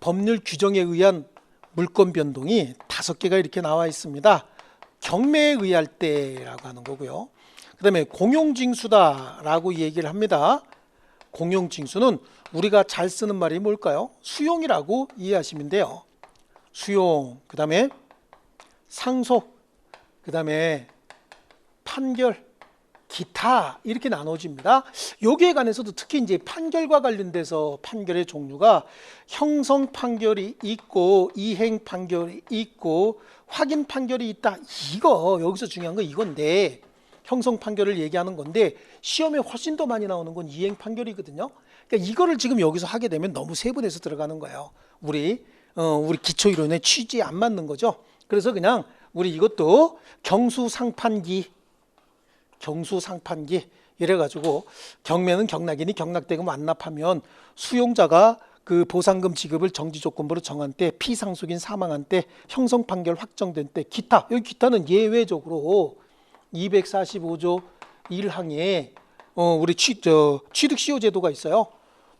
법률 규정에 의한 물권 변동이 다섯 개가 이렇게 나와 있습니다. 경매에 의할 때라고 하는 거고요. 그 다음에 공용징수다라고 얘기를 합니다. 공용징수는 우리가 잘 쓰는 말이 뭘까요? 수용이라고 이해하시면 돼요. 수용, 그 다음에 상속, 그 다음에 판결, 기타 이렇게 나눠집니다. 여기에 관해서도 특히 이제 판결과 관련돼서 판결의 종류가 형성 판결이 있고 이행 판결이 있고 확인 판결이 있다. 이거 여기서 중요한 건 이건데 형성 판결을 얘기하는 건데 시험에 훨씬 더 많이 나오는 건 이행 판결이거든요. 그러니까 이거를 지금 여기서 하게 되면 너무 세분해서 들어가는 거예요. 우리 어, 우리 기초 이론의 취지에 안 맞는 거죠. 그래서 그냥 우리 이것도 경수상판기 경수상판기 이래 가지고 경매는 경락이니 경락대금 완납하면 수용자가 그 보상금 지급을 정지 조건부로 정한 때 피상속인 사망한 때 형성 판결 확정된 때 기타 여기 기타는 예외적으로 245조 1항에 어 우리 취, 저, 취득 시효 제도가 있어요.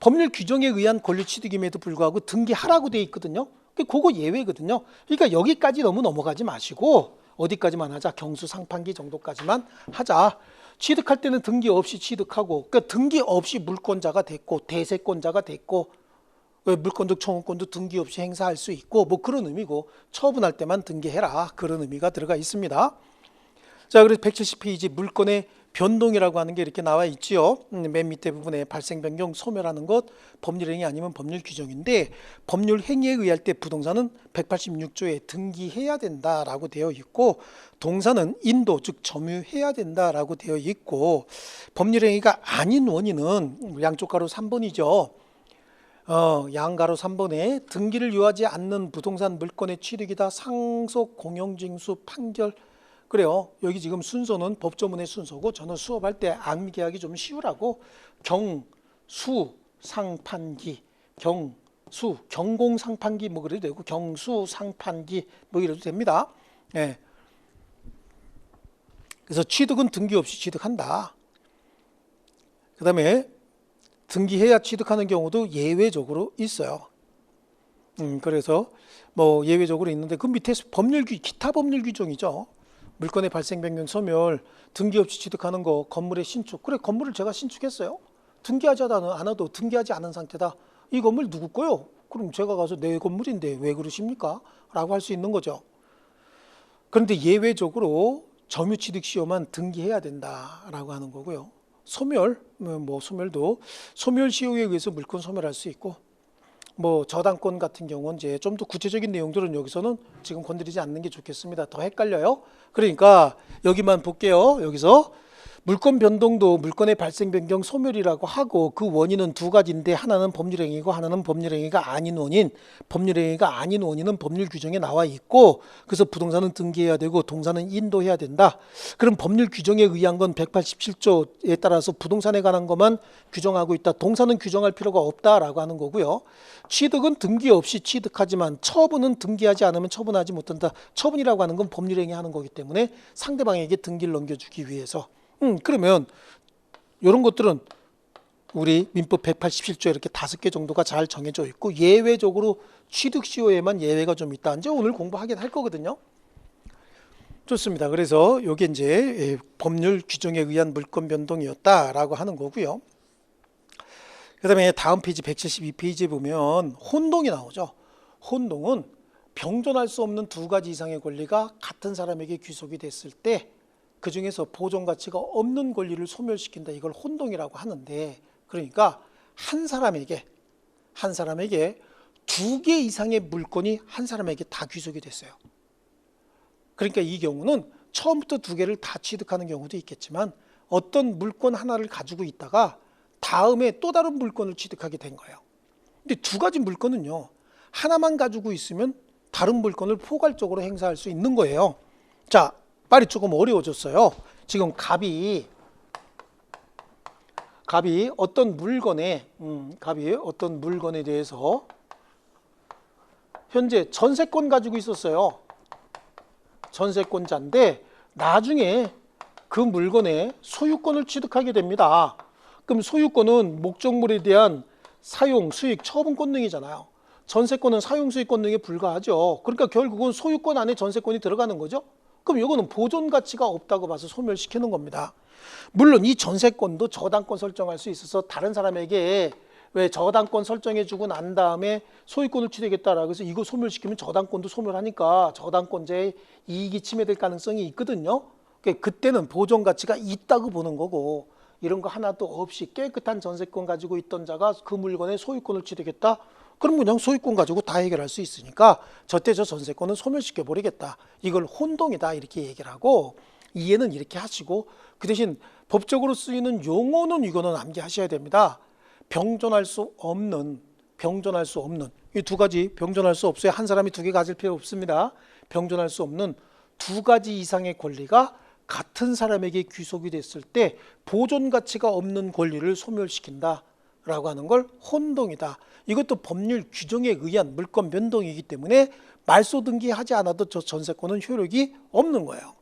법률 규정에 의한 권리 취득임에도 불구하고 등기하라고 돼 있거든요. 그 그거 예외거든요. 그러니까 여기까지 너무 넘어가지 마시고 어디까지만 하자 경수 상판기 정도까지만 하자. 취득할 때는 등기 없이 취득하고 그러니까 등기 없이 물권자가 됐고 대세권자가 됐고 왜 물권도 청구권도 등기 없이 행사할 수 있고 뭐 그런 의미고 처분할 때만 등기해라 그런 의미가 들어가 있습니다. 자, 그래서 170페이지 물건의 변동이라고 하는 게 이렇게 나와 있지요. 음, 맨 밑에 부분에 발생 변경 소멸하는 것 법률 행위 아니면 법률 규정인데 법률 행위에 의할 때 부동산은 186조에 등기해야 된다라고 되어 있고 동사는 인도 즉 점유해야 된다라고 되어 있고 법률 행위가 아닌 원인은 양쪽 가로 3번이죠. 어, 양가로 3번에 등기를 요하지 않는 부동산 물건의 취득이다 상속 공용징수 판결 그래요. 여기 지금 순서는 법조문의 순서고 저는 수업할 때 암기하기 좀 쉬우라고 경 수 상판기 경 수 경공 상판기 뭐 그래도 되고 경수 상판기 뭐 이래도 됩니다. 예. 그래서 취득은 등기 없이 취득한다. 그 다음에 등기해야 취득하는 경우도 예외적으로 있어요. 음, 그래서 뭐 예외적으로 있는데 그 밑에 법률 규 기타 법률 규정이죠. 물건의 발생 변경 소멸 등기 없이 취득하는 거 건물의 신축 그래 건물을 제가 신축했어요. 등기하지 않아도 등기하지 않은 상태다. 이 건물 누구 거요? 그럼 제가 가서 내 건물인데 왜 그러십니까? 라고 할 수 있는 거죠. 그런데 예외적으로 점유취득 시효만 등기해야 된다라고 하는 거고요. 소멸, 뭐 소멸도 소멸 시효에 의해서 물건 소멸할 수 있고 뭐 저당권 같은 경우는 이제 좀 더 구체적인 내용들은 여기서는 지금 건드리지 않는 게 좋겠습니다. 더 헷갈려요. 그러니까 여기만 볼게요. 여기서 물권 변동도 물건의 발생 변경 소멸이라고 하고 그 원인은 두 가지인데 하나는 법률 행위고 하나는 법률 행위가 아닌 원인. 법률 행위가 아닌 원인은 법률 규정에 나와 있고 그래서 부동산은 등기해야 되고 동산은 인도해야 된다. 그럼 법률 규정에 의한 건 187조에 따라서 부동산에 관한 것만 규정하고 있다. 동산은 규정할 필요가 없다라고 하는 거고요. 취득은 등기 없이 취득하지만 처분은 등기하지 않으면 처분하지 못한다. 처분이라고 하는 건 법률 행위 하는 거기 때문에 상대방에게 등기를 넘겨주기 위해서 음, 그러면 이런 것들은 우리 민법 187조 이렇게 다섯 개 정도가 잘 정해져 있고 예외적으로 취득 시효에만 예외가 좀 있다. 이제 오늘 공부하긴 할 거거든요. 좋습니다. 그래서 이게 이제 예, 법률 규정에 의한 물권 변동이었다라고 하는 거고요. 그다음에 다음 페이지 172페이지에 보면 혼동이 나오죠. 혼동은 병존할 수 없는 두 가지 이상의 권리가 같은 사람에게 귀속이 됐을 때 그 중에서 보존 가치가 없는 권리를 소멸시킨다. 이걸 혼동이라고 하는데 그러니까 한 사람에게 한 사람에게 두 개 이상의 물건이 한 사람에게 다 귀속이 됐어요. 그러니까 이 경우는 처음부터 두 개를 다 취득하는 경우도 있겠지만 어떤 물건 하나를 가지고 있다가 다음에 또 다른 물건을 취득하게 된 거예요. 근데 두 가지 물건은요. 하나만 가지고 있으면 다른 물건을 포괄적으로 행사할 수 있는 거예요. 자, 말이 조금 어려워졌어요. 지금 갑이 갑이 어떤 물건에 음, 갑이 어떤 물건에 대해서 현재 전세권 가지고 있었어요. 전세권자인데 나중에 그 물건의 소유권을 취득하게 됩니다. 그럼 소유권은 목적물에 대한 사용, 수익, 처분권 등이잖아요. 전세권은 사용 수익권 등에 불과하죠. 그러니까 결국은 소유권 안에 전세권이 들어가는 거죠. 그럼 이거는 보존 가치가 없다고 봐서 소멸시키는 겁니다. 물론 이 전세권도 저당권 설정할 수 있어서 다른 사람에게 왜 저당권 설정해주고 난 다음에 소유권을 취득했다라고 해서 이거 소멸시키면 저당권도 소멸하니까 저당권자의 이익이 침해될 가능성이 있거든요. 그러니까 그때는 보존 가치가 있다고 보는 거고 이런 거 하나도 없이 깨끗한 전세권 가지고 있던 자가 그 물건의 소유권을 취득했다. 그럼 그냥 소유권 가지고 다 해결할 수 있으니까 저때 저 전세권은 소멸시켜 버리겠다. 이걸 혼동이다 이렇게 얘기를 하고 이해는 이렇게 하시고 그 대신 법적으로 쓰이는 용어는 이거는 암기하셔야 됩니다. 병존할 수 없는 병존할 수 없는 이 두 가지 병존할 수 없어요. 한 사람이 두 개 가질 필요 없습니다. 병존할 수 없는 두 가지 이상의 권리가 같은 사람에게 귀속이 됐을 때 보존 가치가 없는 권리를 소멸시킨다 라고 하는 걸 혼동이다. 이것도 법률 규정에 의한 물권 변동이기 때문에 말소 등기하지 않아도 저 전세권은 효력이 없는 거예요.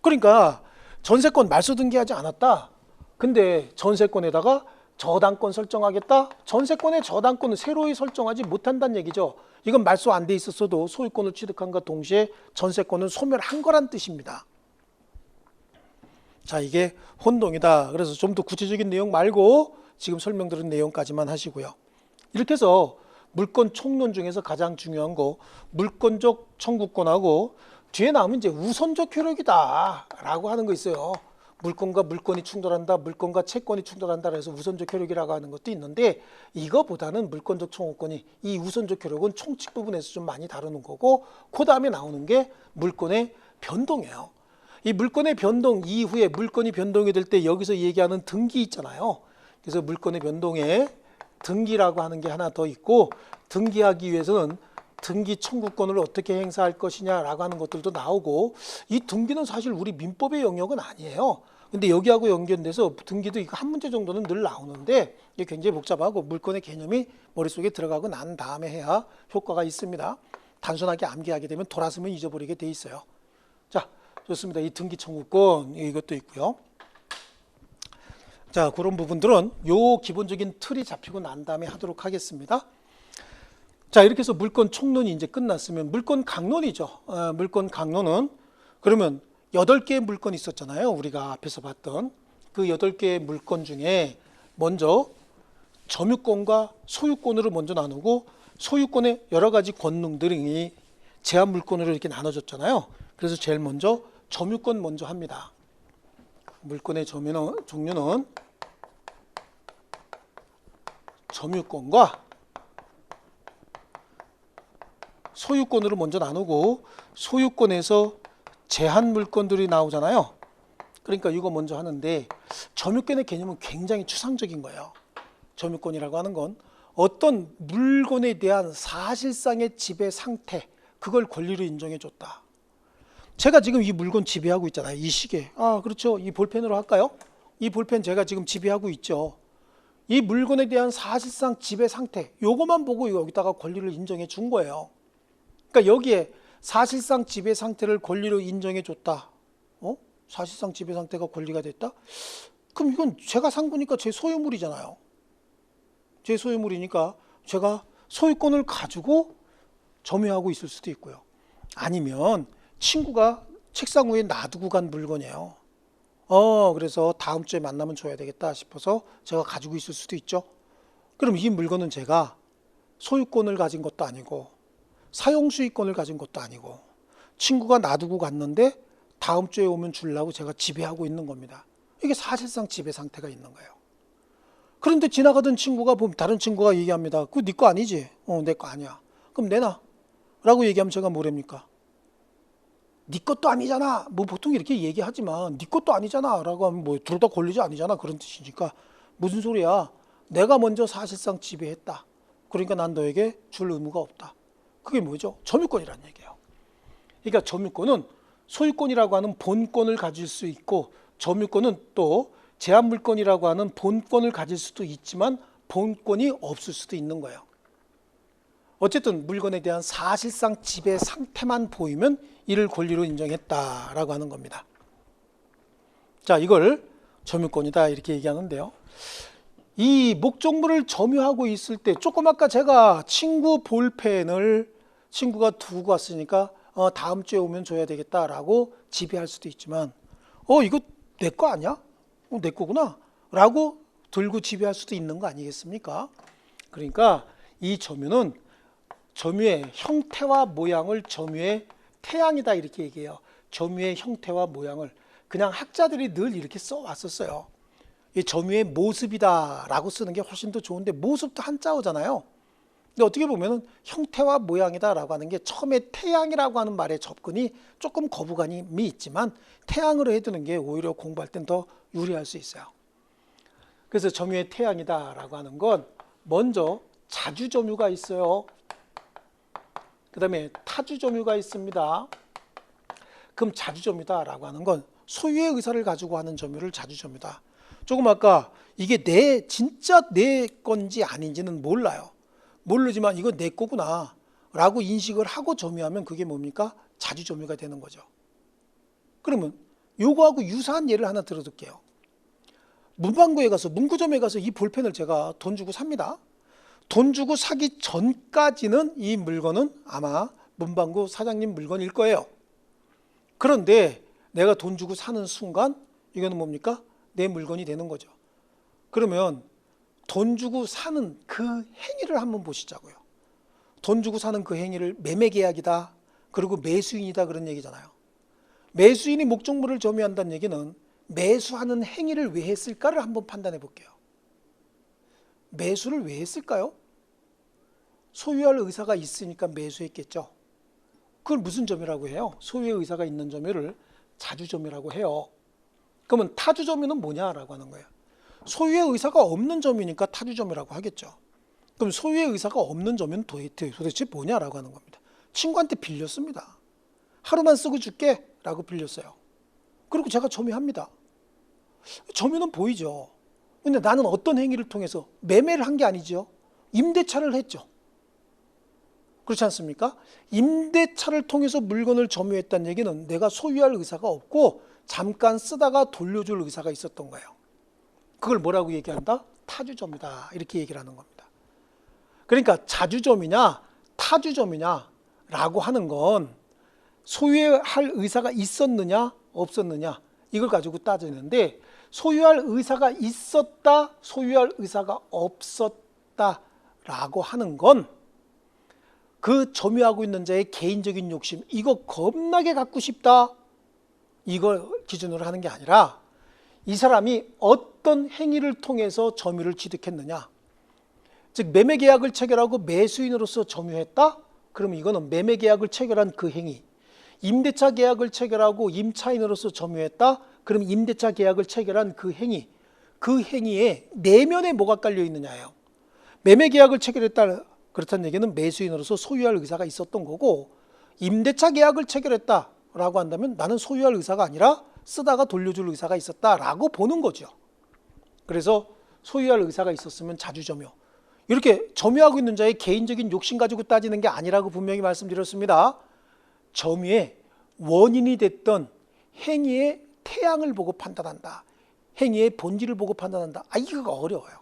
그러니까 전세권 말소 등기하지 않았다. 근데 전세권에다가 저당권 설정하겠다. 전세권의 저당권은 새로이 설정하지 못한다는 얘기죠. 이건 말소 안 돼 있었어도 소유권을 취득한과 동시에 전세권은 소멸한 거란 뜻입니다. 자, 이게 혼동이다. 그래서 좀 더 구체적인 내용 말고 지금 설명드린 내용까지만 하시고요. 이렇게 해서 물권 총론 중에서 가장 중요한 거 물권적 청구권하고 뒤에 나오면 이제 우선적 효력이다라고 하는 거 있어요. 물권과 물권이 충돌한다, 물권과 채권이 충돌한다 그래서 우선적 효력이라고 하는 것도 있는데 이거보다는 물권적 청구권이 이 우선적 효력은 총칙 부분에서 좀 많이 다루는 거고 그 다음에 나오는 게 물권의 변동이에요. 이 물권의 변동 이후에 물권이 변동이 될 때 여기서 얘기하는 등기 있잖아요. 그래서 물권의 변동에 등기라고 하는 게 하나 더 있고 등기하기 위해서는 등기 청구권을 어떻게 행사할 것이냐라고 하는 것들도 나오고 이 등기는 사실 우리 민법의 영역은 아니에요. 근데 여기하고 연결돼서 등기도 이거 한 문제 정도는 늘 나오는데 이게 굉장히 복잡하고 물권의 개념이 머릿속에 들어가고 난 다음에 해야 효과가 있습니다. 단순하게 암기하게 되면 돌아서면 잊어버리게 돼 있어요. 자, 좋습니다. 이 등기 청구권 이것도 있고요. 자, 그런 부분들은 요 기본적인 틀이 잡히고 난 다음에 하도록 하겠습니다. 자, 이렇게 해서 물권 총론이 이제 끝났으면 물권 강론이죠. 어, 물권 강론은 그러면 여덟 개의 물건이 있었잖아요. 우리가 앞에서 봤던 그 여덟 개의 물건 중에 먼저 점유권과 소유권으로 먼저 나누고 소유권의 여러 가지 권능들이 제한 물건으로 이렇게 나눠졌잖아요. 그래서 제일 먼저 점유권 먼저 합니다. 물건의 점유는, 종류는 점유권과 소유권으로 먼저 나누고 소유권에서 제한 물건들이 나오잖아요. 그러니까 이거 먼저 하는데 점유권의 개념은 굉장히 추상적인 거예요. 점유권이라고 하는 건 어떤 물건에 대한 사실상의 지배 상태 그걸 권리로 인정해 줬다. 제가 지금 이 물건 지배하고 있잖아요. 이 시계. 아, 그렇죠. 이 볼펜으로 할까요? 이 볼펜 제가 지금 지배하고 있죠. 이 물건에 대한 사실상 지배 상태 요것만 보고 여기다가 권리를 인정해 준 거예요. 그러니까 여기에 사실상 지배 상태를 권리로 인정해 줬다. 어? 사실상 지배 상태가 권리가 됐다? 그럼 이건 제가 산 거니까 제 소유물이잖아요. 제 소유물이니까 제가 소유권을 가지고 점유하고 있을 수도 있고요. 아니면 친구가 책상 위에 놔두고 간 물건이에요. 어, 그래서 다음 주에 만나면 줘야 되겠다 싶어서 제가 가지고 있을 수도 있죠. 그럼 이 물건은 제가 소유권을 가진 것도 아니고 사용수익권을 가진 것도 아니고 친구가 놔두고 갔는데 다음 주에 오면 주려고 제가 지배하고 있는 겁니다. 이게 사실상 지배 상태가 있는 거예요. 그런데 지나가던 친구가 보면 다른 친구가 얘기합니다. 그거 네 거 아니지? 어, 내 거 아니야. 그럼 내놔. 라고 얘기하면 제가 뭐랍니까? 네 것도 아니잖아. 뭐 보통 이렇게 얘기하지만 네 것도 아니잖아. 라고 하면 뭐 둘 다 권리자 아니잖아. 그런 뜻이니까 무슨 소리야? 내가 먼저 사실상 지배했다. 그러니까 난 너에게 줄 의무가 없다. 그게 뭐죠? 점유권이라는 얘기예요. 그러니까 점유권은 소유권이라고 하는 본권을 가질 수 있고 점유권은 또 제한물권이라고 하는 본권을 가질 수도 있지만 본권이 없을 수도 있는 거예요. 어쨌든 물건에 대한 사실상 지배 상태만 보이면 이를 권리로 인정했다라고 하는 겁니다. 자, 이걸 점유권이다 이렇게 얘기하는데요. 이 목적물을 점유하고 있을 때 조금 아까 제가 친구 볼펜을 친구가 두고 왔으니까 어, 다음 주에 오면 줘야 되겠다라고 지배할 수도 있지만 어 이거 내 거 아니야? 어, 내 거구나 라고 들고 지배할 수도 있는 거 아니겠습니까? 그러니까 이 점유는 점유의 형태와 모양을 점유의 태양이다 이렇게 얘기해요. 점유의 형태와 모양을 그냥 학자들이 늘 이렇게 써 왔었어요. 이 점유의 모습이다라고 쓰는 게 훨씬 더 좋은데 모습도 한자어잖아요. 근데 어떻게 보면은 형태와 모양이다라고 하는 게 처음에 태양이라고 하는 말의 접근이 조금 거부감이 있지만 태양으로 해두는 게 오히려 공부할 땐 더 유리할 수 있어요. 그래서 점유의 태양이다라고 하는 건 먼저 자주 점유가 있어요. 그 다음에 타주점유가 있습니다. 그럼 자주점유다라고 하는 건 소유의 의사를 가지고 하는 점유를 자주점유다. 조금 아까 이게 내 진짜 내 건지 아닌지는 몰라요. 모르지만 이거 내 거구나 라고 인식을 하고 점유하면 그게 뭡니까? 자주점유가 되는 거죠. 그러면 요거하고 유사한 예를 하나 들어둘게요. 문방구에 가서 문구점에 가서 이 볼펜을 제가 돈 주고 삽니다. 돈 주고 사기 전까지는 이 물건은 아마 문방구 사장님 물건일 거예요. 그런데 내가 돈 주고 사는 순간 이거는 뭡니까? 내 물건이 되는 거죠. 그러면 돈 주고 사는 그 행위를 한번 보시자고요. 돈 주고 사는 그 행위를 매매 계약이다. 그리고 매수인이다 그런 얘기잖아요. 매수인이 목적물을 점유한다는 얘기는 매수하는 행위를 왜 했을까를 한번 판단해 볼게요. 매수를 왜 했을까요? 소유할 의사가 있으니까 매수했겠죠. 그걸 무슨 점이라고 해요? 소유의 의사가 있는 점유를 자주점유라고 해요. 그러면 타주점유는 뭐냐라고 하는 거예요. 소유의 의사가 없는 점이니까 타주점유라고 하겠죠. 그럼 소유의 의사가 없는 점은 도대체 뭐냐라고 하는 겁니다. 친구한테 빌렸습니다. 하루만 쓰고 줄게 라고 빌렸어요. 그리고 제가 점유합니다. 점유는 보이죠. 근데 나는 어떤 행위를 통해서 매매를 한 게 아니죠. 임대차를 했죠. 그렇지 않습니까? 임대차를 통해서 물건을 점유했다는 얘기는 내가 소유할 의사가 없고 잠깐 쓰다가 돌려줄 의사가 있었던 거예요. 그걸 뭐라고 얘기한다? 타주점이다. 이렇게 얘기를 하는 겁니다. 그러니까 자주점이냐, 타주점이냐라고 하는 건 소유할 의사가 있었느냐, 없었느냐 이걸 가지고 따지는데 소유할 의사가 있었다, 소유할 의사가 없었다라고 하는 건 그 점유하고 있는 자의 개인적인 욕심, 이거 겁나게 갖고 싶다. 이걸 기준으로 하는 게 아니라 이 사람이 어떤 행위를 통해서 점유를 취득했느냐. 즉 매매 계약을 체결하고 매수인으로서 점유했다. 그러면 이거는 매매 계약을 체결한 그 행위. 임대차 계약을 체결하고 임차인으로서 점유했다. 그럼 임대차 계약을 체결한 그 행위. 그 행위에 내면에 뭐가 깔려 있느냐예요. 매매 계약을 체결했다. 그렇다는 얘기는 매수인으로서 소유할 의사가 있었던 거고 임대차 계약을 체결했다라고 한다면 나는 소유할 의사가 아니라 쓰다가 돌려줄 의사가 있었다라고 보는 거죠. 그래서 소유할 의사가 있었으면 자주점유. 이렇게 점유하고 있는 자의 개인적인 욕심 가지고 따지는 게 아니라고 분명히 말씀드렸습니다. 점유의 원인이 됐던 행위의 태양을 보고 판단한다. 행위의 본질을 보고 판단한다. 아, 이거 어려워요.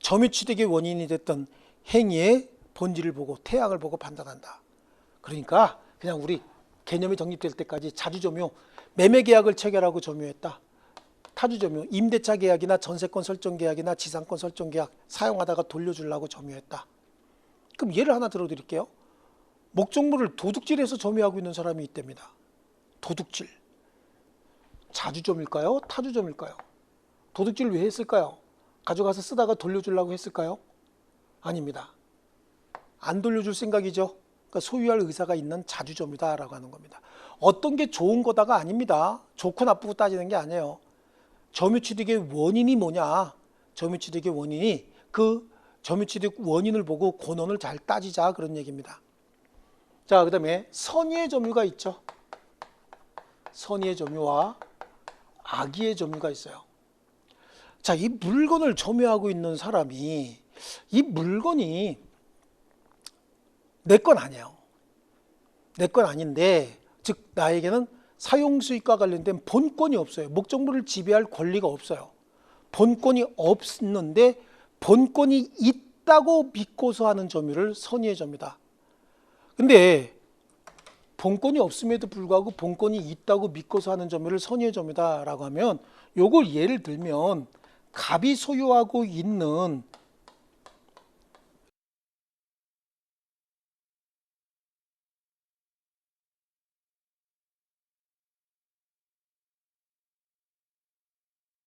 점유 취득의 원인이 됐던 행위의 본질을 보고 태양을 보고 판단한다. 그러니까 그냥 우리 개념이 정립될 때까지 자주점유, 매매 계약을 체결하고 점유했다. 타주점유, 임대차 계약이나 전세권 설정 계약이나 지상권 설정 계약 사용하다가 돌려주려고 점유했다. 그럼 예를 하나 들어드릴게요. 목적물을 도둑질해서 점유하고 있는 사람이 있답니다. 도둑질. 자주점일까요? 타주점일까요? 도둑질 왜 했을까요? 가져가서 쓰다가 돌려주려고 했을까요? 아닙니다. 안 돌려줄 생각이죠. 그러니까 소유할 의사가 있는 자주점이다라고 하는 겁니다. 어떤 게 좋은 거다가 아닙니다. 좋고 나쁘고 따지는 게 아니에요. 점유취득의 원인이 뭐냐? 점유취득의 원인이 그 점유취득 원인을 보고 권원을 잘 따지자 그런 얘기입니다. 자, 그 다음에 선의의 점유가 있죠. 선의의 점유와 악의의 점유가 있어요. 자, 이 물건을 점유하고 있는 사람이 이 물건이 내 건 아니에요. 내 건 아닌데, 즉 나에게는 사용 수익과 관련된 본권이 없어요. 목적물을 지배할 권리가 없어요. 본권이 없는데 본권이 있다고 믿고서 하는 점유를 선의해 줍니다. 근데 본권이 없음에도 불구하고 본권이 있다고 믿고서 하는 점유를 선의해 줍니다라고 하면 요걸 예를 들면 갑이 소유하고 있는